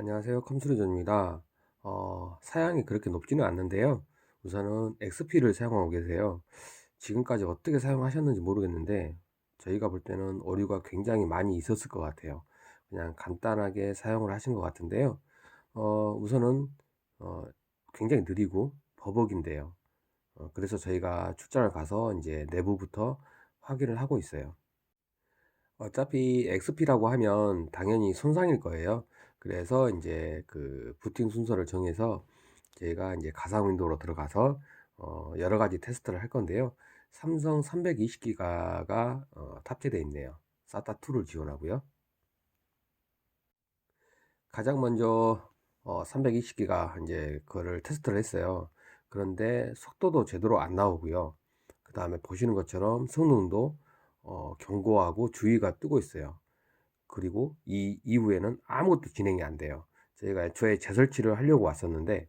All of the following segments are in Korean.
안녕하세요. 컴퓨터존입니다. 어, 사양이 그렇게 높지는 않는데요. 우선은 XP를 사용하고 계세요. 지금까지 어떻게 사용하셨는지 모르겠는데 저희가 볼 때는 오류가 굉장히 많이 있었을 것 같아요. 그냥 간단하게 사용을 하신 것 같은데요. 어, 우선은 어, 굉장히 느리고 버벅인데요. 어, 그래서 저희가 출장을 가서 이제 내부부터 확인을 하고 있어요. 어차피 XP라고 하면 당연히 손상일 거예요. 그래서 이제 그 부팅 순서를 정해서 제가 이제 가상 윈도우로 들어가서 어 여러 가지 테스트를 할 건데요. 삼성 320기가가 어 탑재되어 있네요. SATA 2를 지원하고요. 가장 먼저 어 320기가 이제 그거를 테스트를 했어요. 그런데 속도도 제대로 안 나오고요. 그 다음에 보시는 것처럼 성능도 어 경고하고 주의가 뜨고 있어요. 그리고 이 이후에는 아무것도 진행이 안 돼요. 저희가 애초에 재설치를 하려고 왔었는데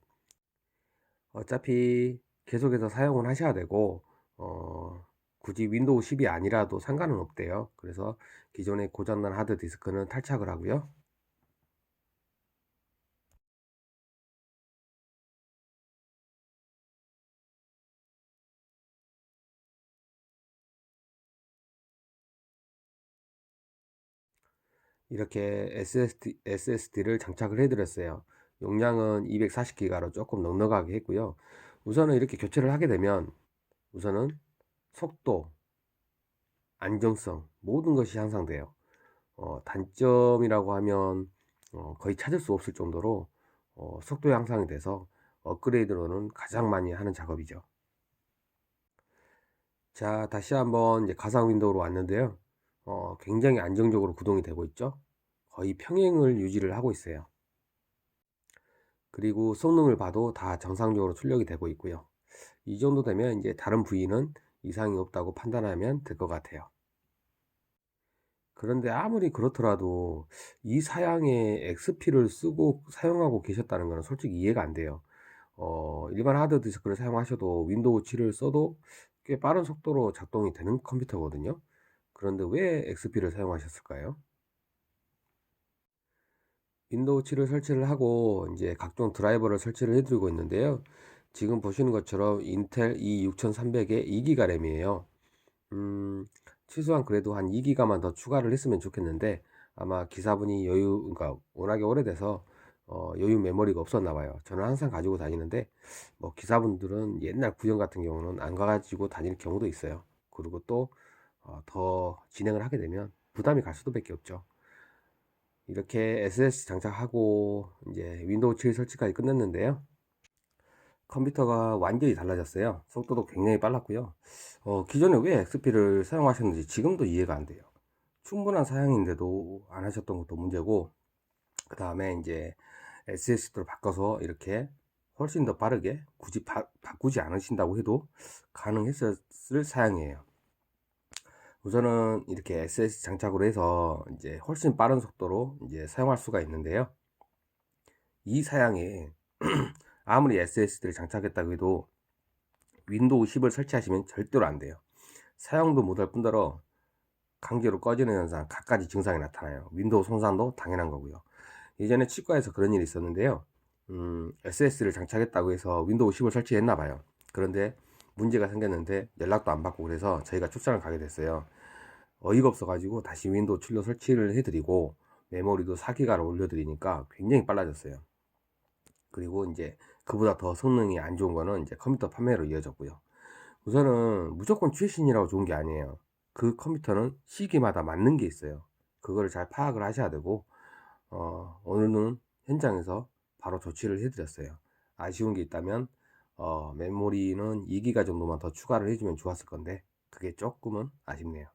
어차피 계속해서 사용을 하셔야 되고 어 굳이 윈도우 10이 아니라도 상관은 없대요. 그래서 기존에 고장난 하드 디스크는 탈착을 하고요. 이렇게 SSD, SSD를 장착을 해드렸어요. 용량은 240기가로 조금 넉넉하게 했고요. 우선은 이렇게 교체를 하게 되면 우선은 속도, 안정성 모든 것이 향상돼요. 어, 단점이라고 하면 어, 거의 찾을 수 없을 정도로 어, 속도 향상이 돼서 업그레이드로는 가장 많이 하는 작업이죠. 자, 다시 한번 이제 가상 윈도우로 왔는데요. 어, 굉장히 안정적으로 구동이 되고 있죠. 거의 평행을 유지를 하고 있어요. 그리고 성능을 봐도 다 정상적으로 출력이 되고 있고요. 이 정도 되면 이제 다른 부위는 이상이 없다고 판단하면 될 것 같아요. 그런데 아무리 그렇더라도 이 사양에 XP를 쓰고 사용하고 계셨다는 것은 솔직히 이해가 안 돼요. 어, 일반 하드 디스크를 사용하셔도 윈도우 7을 써도 꽤 빠른 속도로 작동이 되는 컴퓨터거든요. 그런데 왜 XP를 사용하셨을까요? 윈도우 7을 설치를 하고 이제 각종 드라이버를 설치를 해드리고 있는데요. 지금 보시는 것처럼 인텔 E6300에 2기가 램이에요. 음, 최소한 그래도 한 2기가만 더 추가를 했으면 좋겠는데 아마 기사분이 여유, 그러니까 워낙에 오래돼서 어, 여유 메모리가 없었나 봐요. 저는 항상 가지고 다니는데 뭐 기사분들은 옛날 구형 같은 경우는 안 가지고 다닐 경우도 있어요. 그리고 또 어, 더 진행을 하게 되면 부담이 갈 수도밖에 없죠. 이렇게 SSD 장착하고 이제 윈도우 7 설치까지 끝냈는데요. 컴퓨터가 완전히 달라졌어요. 속도도 굉장히 빨랐고요. 어, 기존에 왜 XP를 사용하셨는지 지금도 이해가 안 돼요. 충분한 사양인데도 안 하셨던 것도 문제고, 그 다음에 이제 SSD로 바꿔서 이렇게 훨씬 더 빠르게 굳이 바, 바꾸지 않으신다고 해도 가능했을 사양이에요. 우선은 이렇게 SS 장착으로 해서 이제 훨씬 빠른 속도로 이제 사용할 수가 있는데요. 이 사양에 아무리 SSD를 장착했다고 해도 윈도우 10을 설치하시면 절대로 안 돼요. 사용도 못할 뿐더러 강제로 꺼지는 현상, 갖가지 증상이 나타나요. 윈도우 손상도 당연한 거고요. 예전에 치과에서 그런 일이 있었는데요. 음, SSD를 장착했다고 해서 윈도우 10을 설치했나 봐요. 그런데 문제가 생겼는데 연락도 안 받고 그래서 저희가 출장을 가게 됐어요. 어이가 없어가지고 다시 윈도우 7로 설치를 해드리고 메모리도 4기가로 올려드리니까 굉장히 빨라졌어요. 그리고 이제 그보다 더 성능이 안 좋은 거는 이제 컴퓨터 판매로 이어졌고요. 우선은 무조건 최신이라고 좋은 게 아니에요. 그 컴퓨터는 시기마다 맞는 게 있어요. 그거를 잘 파악을 하셔야 되고 어, 오늘은 현장에서 바로 조치를 해드렸어요. 아쉬운 게 있다면 어, 메모리는 2기가 정도만 더 추가를 해주면 좋았을 건데 그게 조금은 아쉽네요.